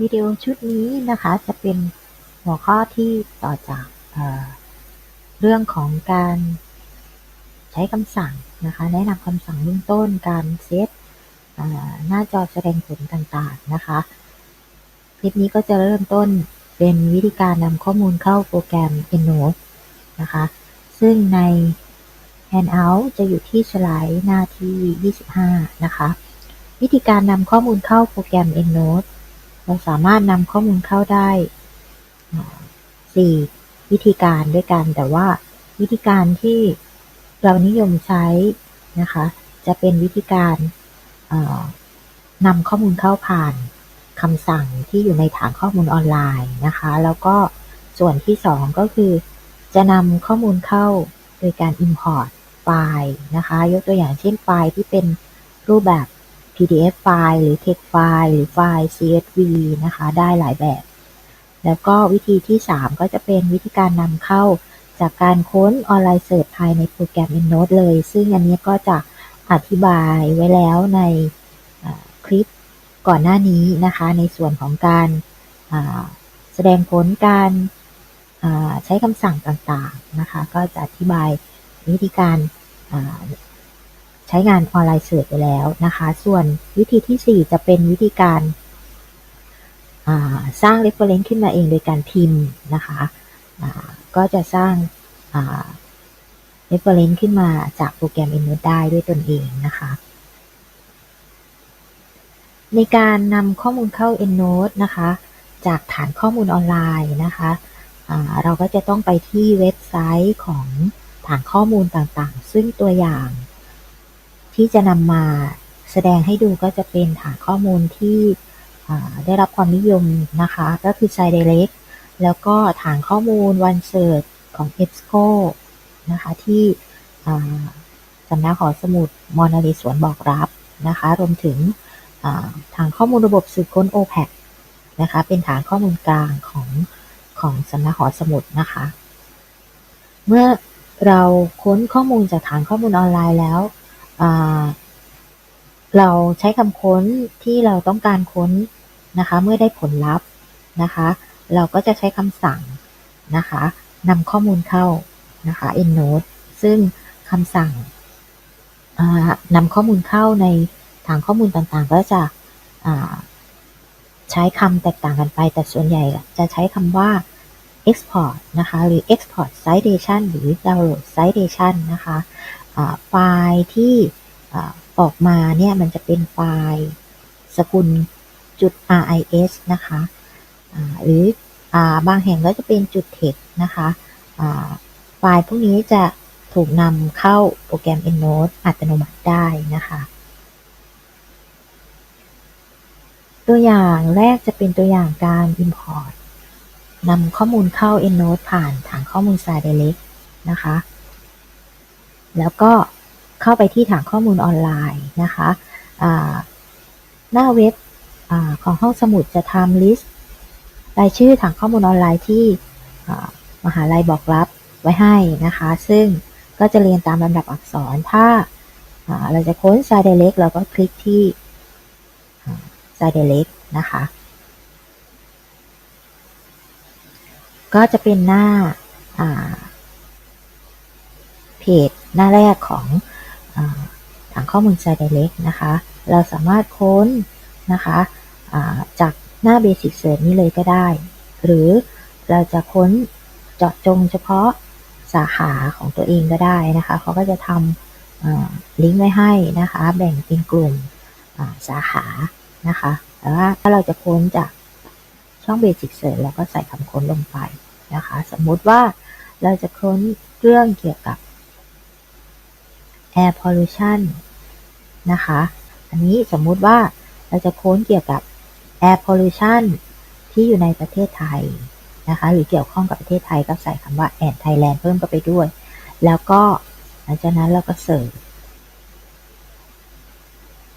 วิดีโอชุดนี้นะคะจะเป็นหัวข้อที่ต่อจากเเรื่องของการใช้คำสั่งนะคะแนะนำคำสั่งเบื้องต้นการเซตหน้าจอแสดงผลต่างๆนะคะคลิปนี้ก็จะเริ่มต้นเป็นวิธีการนำข้อมูลเข้าโปรแกรม EndNote นะคะ ซึ่งใน Handout จะอยู่ที่สไลด์หน้าที่ 25 นะคะ วิธีการนำข้อมูลเข้าโปรแกรม EndNote เราสามารถนำข้อมูลเข้าได้4วิธีการด้วยกัน แต่ว่าวิธีการที่เรานิยมใช้นะคะ จะเป็นวิธีการนำข้อมูลเข้าผ่านคำสั่งที่อยู่ในฐานข้อมูลออนไลน์นะคะ แล้วก็ส่วนที่2ก็คือ จะนำข้อมูลเข้าโดยการ import ไฟล์นะคะ ยกตัวอย่างเช่นไฟล์ที่เป็นรูปแบบ PDF ไฟล์หรือ text ไฟล์หรือไฟล์ CSV นะคะ ได้หลายแบบ แล้วก็วิธีที่ 3 ก็จะเป็นวิธีการนำเข้าจากการค้นออนไลน์เสิร์ชภายในโปรแกรม EndNote เลย ซึ่งอันนี้ก็จะอธิบายไว้แล้วในคลิปก่อนหน้านี้นะคะ ในส่วนของการแสดงผลการใช้คำสั่งต่างๆนะคะ ก็จะอธิบายวิธีการ ช้งานออนไลน์เสิร์ชไปแล้วนะคะ ส่วนวิธีที่ 4 จะเป็นวิธีการสร้าง reference ขึ้นมาเองโดยการพิมพ์นะคะก็จะสร้าง reference ขึ้นมาจากโปรแกรม e n o t e ได้ด้วยตนเองนะคะ ในการนำข้อมูลเข้า EndNote นะคะ จากฐานข้อมูลออนไลน์นะคะเราก็จะต้องไปที่เว็บไซต์ของฐานข้อมูลต่างๆ ซึ่งตัวอย่าง ที่จะนำมาแสดงให้ดูก็จะเป็นฐานข้อมูลที่ได้รับความนิยมนะคะ ก็คือ s i d e l e c t แล้วก็ฐานข้อมูล OneSearch ของ EBSCO นะคะ ที่สำนักหอสมุดมอนาริสวนบอกรับนะคะ รวมถึงฐานข้อมูลระบบสืบค้น OPAC นะคะ เป็นฐานข้อมูลกลางของของสำนักหอสมุดนะคะ เมื่อเราค้นข้อมูลจากฐานข้อมูลออนไลน์แล้ว เราใช้คำค้นที่เราต้องการค้นนะคะ เมื่อได้ผลลัพธ์นะคะ เราก็จะใช้คำสั่งนะคะนำข้อมูลเข้านะคะ EndNote ซึ่งคำสั่งนำข้อมูลเข้าในฐานข้อมูลต่างๆ ก็จะใช้คำแตกต่างกันไป แต่ส่วนใหญ่จะใช้คำว่า export นะคะ หรือ export citation หรือ download citation นะคะ ไฟล์ที่ออกมาเนี่ย มันจะเป็นไฟล์สกุลจุด RIS นะคะหรือบางแห่งก็จะเป็นจุด text นะคะไฟล์พวกนี้จะถูกนำเข้าโปรแกรม EndNote อัตโนมัติได้นะคะตัวอย่างแรกจะเป็นตัวอย่างการ import นำข้อมูลเข้า EndNote ผ่านฐานข้อมูล s i d e l e c t นะคะ แล้วก็เข้าไปที่ฐานข้อมูลออนไลน์นะคะหน้าเว็บอของห้องสมุดจะทำลิสต์รายชื่อฐานข้อมูลออนไลน์ที่มหาลัยบอกรับไว้ให้นะคะ ซึ่งก็จะเรียนตามลำดับอักษร ถ้าเราจะค้น s i d e l e c t เราก็คลิกที่ s i d e l e c t นะคะ ก็จะเป็นหน้า เพจหน้าแรกของฐานข้อมูล s i d e l e c t นะคะ เราสามารถค้นนะคะจากหน้า Basic Search นี้เลยก็ได้ หรือเราจะค้นเจาะจงเฉพาะสาขาของตัวเองก็ได้นะคะ เขาก็จะทำลิงก์ไว้ให้นะคะ แบ่งเป็นกลุ่มสาขานะคะ แต่ว่าถ้าเราจะค้นจากช่อง Basic Search เราก็ใส่คำค้นลงไปนะคะ สมมุติว่าเราจะค้นเรื่องเกี่ยวกับ air pollution นะคะ อันนี้สมมุติว่าเราจะค้นเกี่ยวกับ air pollution ที่อยู่ในประเทศไทยนะคะ หรือเกี่ยวข้องกับประเทศไทยก็ใส่คำว่า and Thailand เพิ่มเข้าไปด้วย แล้วก็หลังจากนั้นเราก็เสิร์ช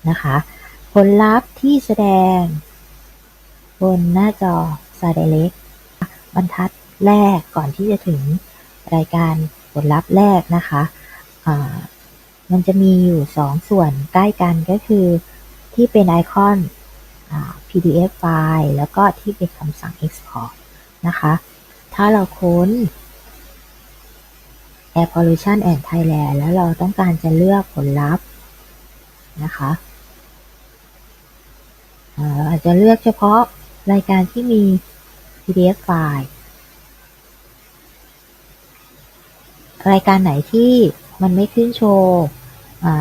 นะคะ ผลลัพธ์ที่แสดง บนหน้าจอ s i d e l e c t บรรทัดแรกก่อนที่จะถึงรายการผลลัพธ์แรกนะคะ มันจะมีอยู่สองส่วนใกล้กันก็คือที่เป็นไอคอน PDF ไฟล์แล้วก็ที่เป็นคำสั่ง Export นะคะ ถ้าเราค้น Air Pollution and Thailand แล้วเราต้องการจะเลือกผลลัพธ์นะคะอาจจะเลือกเฉพาะรายการที่มี PDF ไฟล์ รายการไหนที่มันไม่ขึ้นโชว์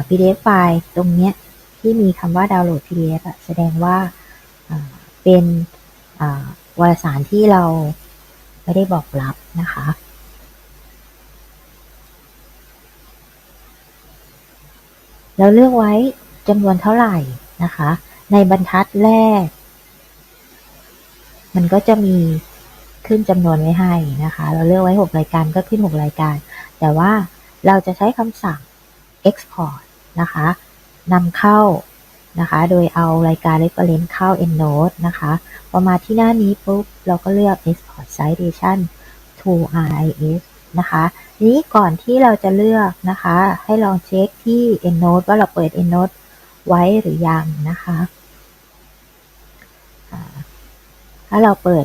PDF ไฟล์ตรงนี้ที่มีคำว่าดาวน์โหลด PDF แสดงว่าเป็นวารสารที่เราไม่ได้บอกรับนะคะเราเลือกไว้จำนวนเท่าไหร่นะคะ ในบรรทัดแรก มันก็จะมีขึ้นจำนวนไว้ให้นะคะ เราเลือกไว้ 6 รายการก็ขึ้น 6 รายการ แต่ว่าเราจะใช้คำสั่ง export นะคะนำเข้านะคะ โดยเอารายการ reference เข้า EndNote นะคะ พอมาที่หน้านี้ปุ๊บ เราก็เลือก export citation to RIS นะคะนี้ก่อนที่เราจะเลือกนะคะ ให้ลองเช็คที่ EndNote ว่าเราเปิด EndNote ไว้หรือยังนะคะ ถ้าเราเปิด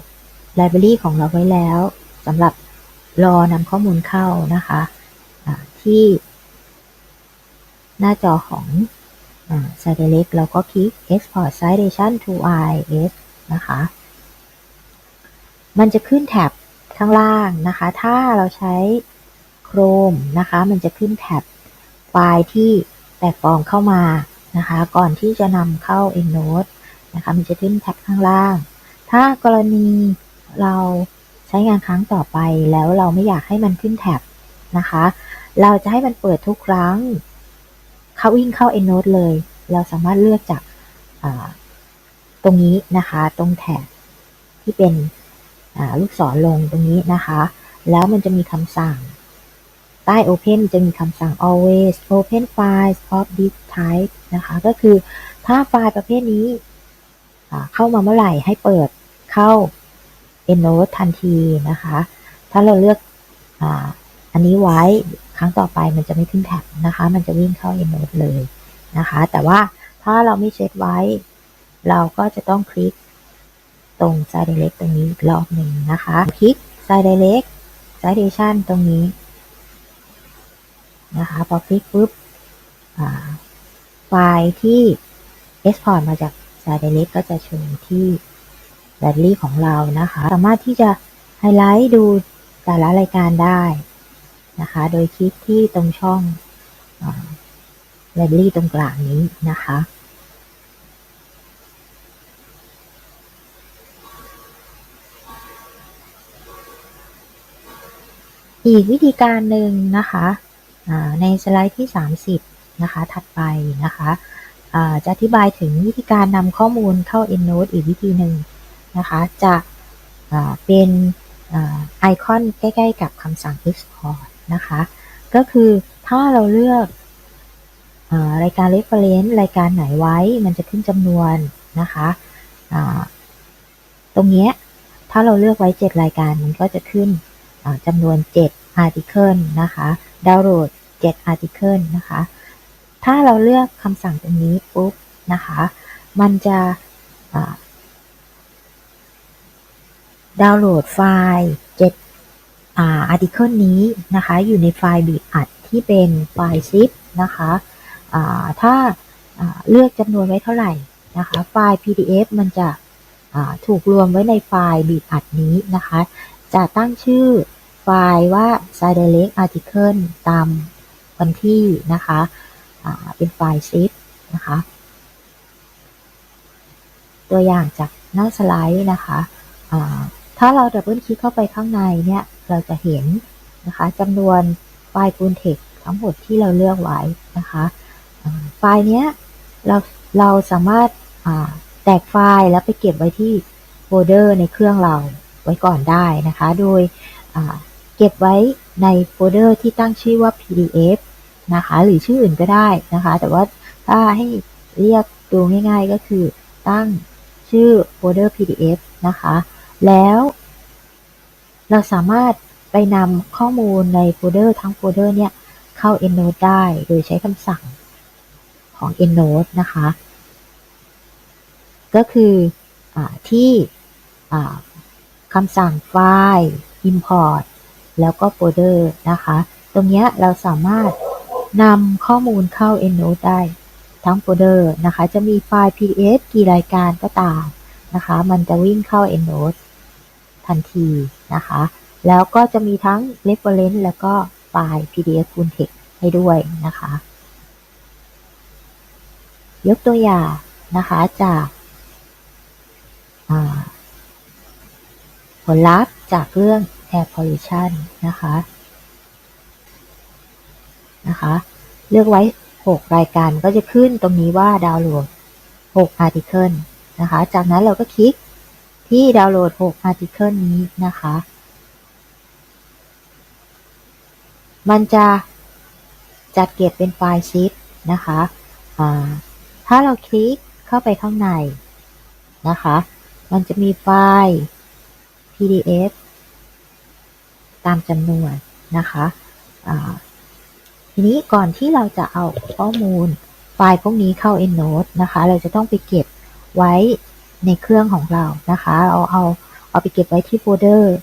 library ของเราไว้แล้วสำหรับรอนำข้อมูลเข้านะคะ ที่ หน้าจอของ s i d e l e c เราก็คลิก Export Citation to IIS นะคะ มันจะขึ้นแท็บข้างล่างนะคะ ถ้าเราใช้ Chrome นะคะ มันจะขึ้นแท็บไฟล์ที่แตกฟอร์มเข้ามานะคะ ก่อนที่จะนำเข้า EndNote นะคะ มันจะขึ้นแท็บข้างล่าง ถ้ากรณีเราใช้งานครั้งต่อไปแล้วเราไม่อยากให้มันขึ้นแท็บนะคะ เราจะให้มันเปิดทุกครั้ง เขาวิ่งเข้า EndNote เลย เราสามารถเลือกจากตรงนี้นะคะ ตรงแถบที่เป็นลูกศรลงตรงนี้นะคะ แล้วมันจะมีคำสั่ง ใต้ Open จะมีคำสั่ง always open files of this type นะคะ ก็คือถ้าไฟล์ประเภทนี้เข้ามาเมื่อไหร่ให้เปิดเข้า EndNote ทันทีนะคะ ถ้าเราเลือกออันนี้ไว้ รั้งต่อไปมันจะไม่ขึ้นแท็บนะคะ มันจะวิ่งเข้า EndNote เลยนะคะ แต่ว่าถ้าเราไม่เซตไว้ เราก็จะต้องคลิกตรง Side Direct ตรงนี้อีกรอบหนึ่งนะคะ คลิก Side Direct Citation ตรงนี้นะคะ พอคลิกปุ๊บไฟล์ที่ Export มาจาก Side Direct ก็จะโชว์ที่แบตเตอรี่ของเรานะคะ สามารถที่จะไฮไลท์ดูแต่ละรายการได้ นะคะ โดยคลิกที่ตรงช่องไลบรารีตรงกลางนี้นะคะ อีกวิธีการหนึ่งนะคะในสไลด์ที่ 30 นะคะ ถัดไปนะคะจะอธิบายถึงวิธีการนำข้อมูลเข้า EndNote อีกวิธีหนึ่งนะคะ จะเป็นไอคอนใกล้ ๆ กับคำสั่ง export นะคะ ก็คือถ้าเราเลือกรายการ reference รายการไหนไว้มันจะขึ้นจำนวนนะคะตรงนี้ถ้าเราเลือกไว้ 7 รายการมันก็จะขึ้นจำนวน 7 article นะคะดาวน์โหลด 7 article นะคะ ถ้าเราเลือกคำสั่งตรงนี้ปุ๊บนะคะ มันจะดาวน์โหลดไฟล์ อาร์ติเคิลนี้นะคะอยู่ในไฟล์บีบอัดที่เป็นไฟล์ zip นะคะถ้าเลือกจำนวนไว้เท่าไหร่นะคะไฟล์ PDF มันจะถูกรวมไว้ในไฟล์บีบอัดนี้นะคะ จะตั้งชื่อไฟล์ว่า side direct article ตามวันที่นะคะเป็นไฟล์ zip นะคะตัวอย่างจากหน้าสไลด์นะคะ ถ้าเราดับเบิลคลิกเข้าไปข้างในเนี่ย เราจะเห็นนะคะจำนวนไฟล์ปูนเทคทั้งหมดที่เราเลือกไว้นะคะไฟล์เนี้ยเราเราสามารถแตกไฟล์แล้วไปเก็บไว้ที่โฟลเดอร์ในเครื่องเราไว้ก่อนได้นะคะ โดยเก็บไว้ในโฟลเดอร์ที่ตั้งชื่อว่า PDF นะคะหรือชื่ออื่นก็ได้นะคะ แต่ว่าถ้าให้เรียกดูง่ายๆก็คือตั้งชื่อโฟลเดอร์ PDF นะคะ แล้ว เราสามารถไปนำข้อมูลในโฟลเดอร์ทั้งโฟลเดอร์เนี่ยเข้า EndNote ได้โดยใช้คำสั่งของ EndNote นะคะ ก็คืออที่คำสั่งไฟล์ import แล้วก็ folder นะคะ ตรงนี้เราสามารถนำข้อมูลเข้า EndNote ได้ทั้งโฟลเดอร์นะคะ จะมีไฟล์ PDF กี่รายการก็ตามนะคะ มันจะวิ่งเข้า EndNote ทันทีนะคะ แล้วก็จะมีทั้ง reference แล้วก็ไฟล์ PDF full text ให้ด้วยนะคะ ยกตัวอย่างนะคะจากผลลัพธ์จากเรื่อง air pollution นะคะนะคะ เลือกไว้ 6 รายการก็จะขึ้นตรงนี้ว่าดาวน์โหลด 6 article นะคะ จากนั้นเราก็คลิก ที่ดาวน์โหลด6 article นี้นะคะ มันจะจัดเก็บเป็นไฟล์ซิปนะคะถ้าเราคลิกเข้าไปข้างในนะคะ มันจะมีไฟล์ PDF ตามจำนวนนะคะทีนี้ก่อนที่เราจะเอาข้อมูลไฟล์พวกนี้เข้า EndNote นะคะ เราจะต้องไปเก็บไว้ ในเครื่องของเรานะคะเอาเอาเอาไปเก็บไว้ที่โฟลเดอร์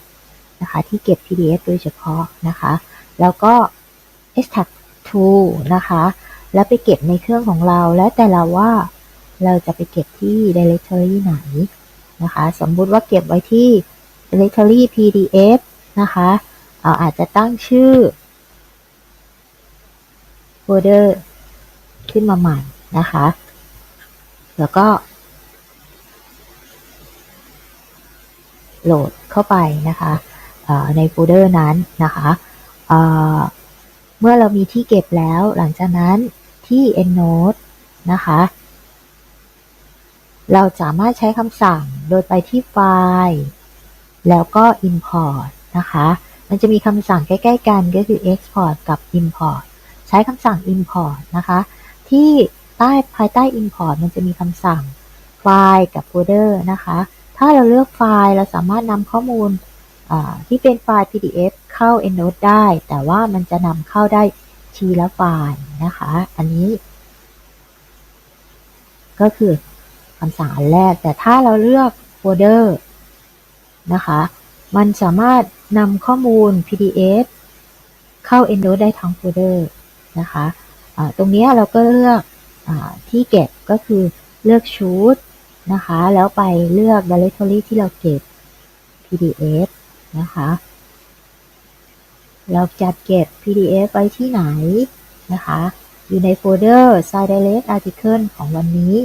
นะคะที่เก็บ PDF โดยเฉพาะนะคะ แล้วก็ extract to นะคะ แล้วไปเก็บในเครื่องของเรา แล้วแต่เราว่าเราจะไปเก็บที่ directory ไหนนะคะ สมมุติว่าเก็บไว้ที่ directory PDF นะคะเราอาจจะตั้งชื่อโฟลเดอร์ขึ้นมาใหม่นะคะ แล้วก็ โหลดเข้าไปนะคะในโฟลเดอร์นั้นนะคะเมื่อเรามีที่เก็บแล้วหลังจากนั้นที่ EndNote นะคะ เราสามารถใช้คำสั่งโดยไปที่ไฟล์ แล้วก็ import นะคะ มันจะมีคำสั่งใกล้ ๆ กันก็คือ export กับ import ใช้คำสั่ง import นะคะ ที่ใต้ภายใต้ import มันจะมีคำสั่งไฟล์กับโฟลเดอร์นะคะ ถ้าเราเลือกไฟล์เราสามารถนำข้อมูลที่เป็นไฟล์ PDF เข้า EndNote ได้ แต่ว่ามันจะนำเข้าได้ทีละไฟล์นะคะ อันนี้ ก็คือคำสั่งอันแรก แต่ถ้าเราเลือกโฟลเดอร์นะคะ มันสามารถนำข้อมูล PDF เข้า EndNote ได้ทั้งโฟลเดอร์นะคะตรงนี้เราก็เลือกอที่เก็บก็คือเลือกชุด นะคะ แล้วไปเลือก directory ที่เราเก็บ PDF นะคะ เราจัดเก็บ PDF ไว้ที่ไหนนะคะ อยู่ในโฟลเดอร์ Site Direct Article ของวันนี้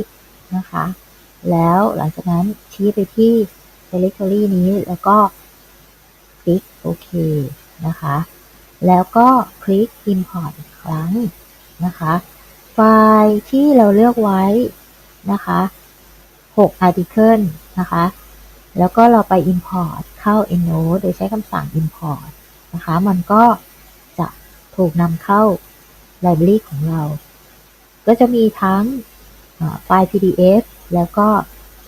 นะคะ แล้วหลังจากนั้นชี้ไปที่ directory นี้แล้วก็คลิกโอเคนะคะ แล้วก็คลิก import ครั้งนะคะ ไฟล์ที่เราเลือกไว้นะคะ 6 article นะคะ แล้วก็เราไป import เข้า EndNote โดยใช้คำสั่ง import นะคะ มันก็จะถูกนำเข้า library ของเรา ก็จะมีทั้งไฟล์ PDF แล้วก็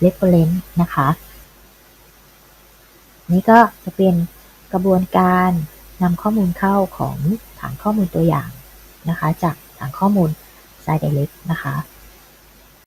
reference นะคะ นี่ก็จะเป็นกระบวนการนำข้อมูลเข้าของฐานข้อมูลตัวอย่างนะคะ จากฐานข้อมูล Side Direct นะคะ